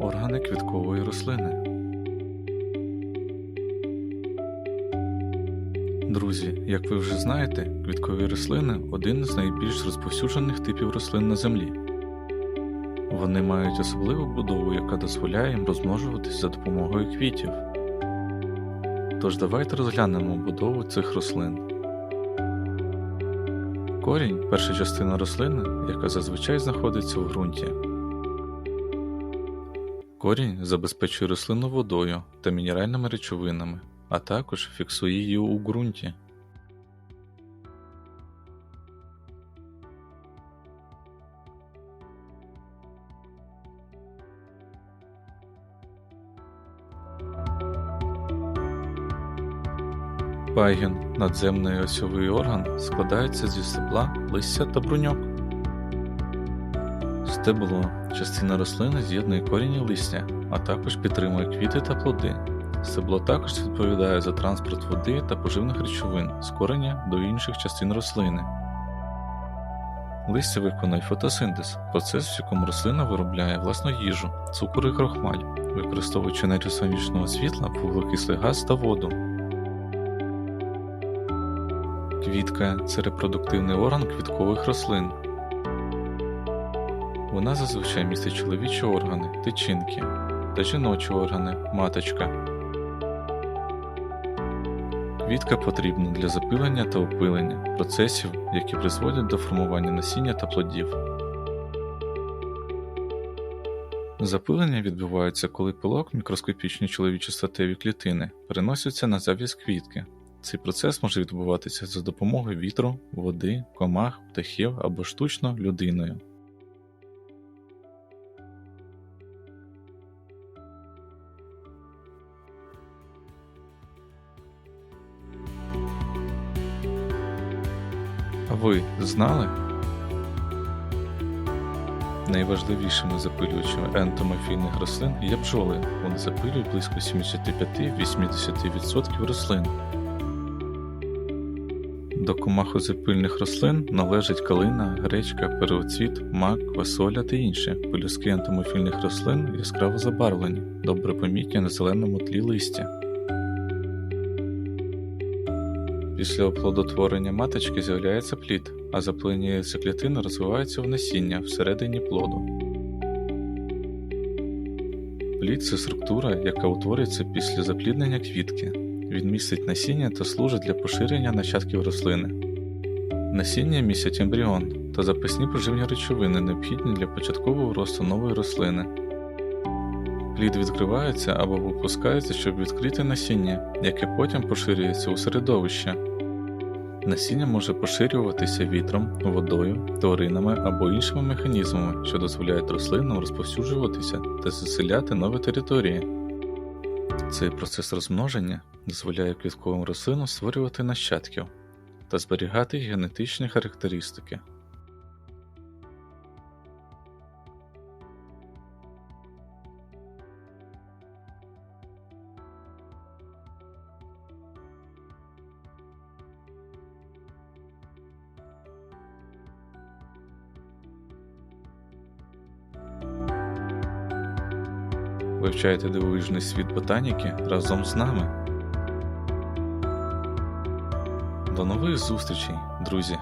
органи квіткової рослини. Друзі, як ви вже знаєте, квіткові рослини один з найбільш розповсюджених типів рослин на землі. Вони мають особливу будову, яка дозволяє їм розмножуватись за допомогою квітів. Тож давайте розглянемо будову цих рослин. Корінь перша частина рослини, яка зазвичай знаходиться у ґрунті. Корінь забезпечує рослину водою та мінеральними речовинами, а також фіксує її у ґрунті. Пагін надземний осьовий орган складається зі стебла, листя та бруньок. Стебло частина рослини з'єднує корінь і листя, а також підтримує квіти та плоди. Стебло також відповідає за транспорт води та поживних речовин з кореня до інших частин рослини. Листя виконує фотосинтез процес, в якому рослина виробляє власну їжу, цукор і крохмаль, використовуючи енергію сонячного світла, вуглекислий газ та воду. Квітка це репродуктивний орган квіткових рослин. Вона зазвичай містить чоловічі органи, тичинки та жіночі органи, маточка. Квітка потрібна для запилення та опилення процесів, які призводять до формування насіння та плодів. Запилення відбувається, коли пилок, мікроскопічні чоловічі статеві клітини, переносяться на зав'язь квітки. Цей процес може відбуватися за допомогою вітру, води, комах, птахів або штучно людиною. Ви знали? Найважливішими запилювачами ентомофільних рослин є бджоли. Вони запилюють близько 75-80% рослин. До комахозапильних рослин належать калина, гречка, первоцвіт, мак, квасоля та інші. Пелюстки ентомофільних рослин яскраво забарвлені, добре помітні на зеленому тлі листя. Після оплодотворення маточки з'являється плід, а запилення яйцеклітини розвивається в насіння всередині плоду. Плід це структура, яка утворюється після запліднення квітки. Він містить насіння та служить для поширення нащадків рослини. Насіння містять ембріон та запасні поживні речовини, необхідні для початкового росту нової рослини. Плід відкривається або випускається, щоб відкрити насіння, яке потім поширюється у середовище. Насіння може поширюватися вітром, водою, тваринами або іншими механізмами, що дозволяють рослинам розповсюджуватися та заселяти нові території. Цей процес розмноження дозволяє квітковим рослинам створювати нащадків та зберігати генетичні характеристики. Вивчайте дивовижний світ ботаніки разом з нами. До нових зустрічей, друзі!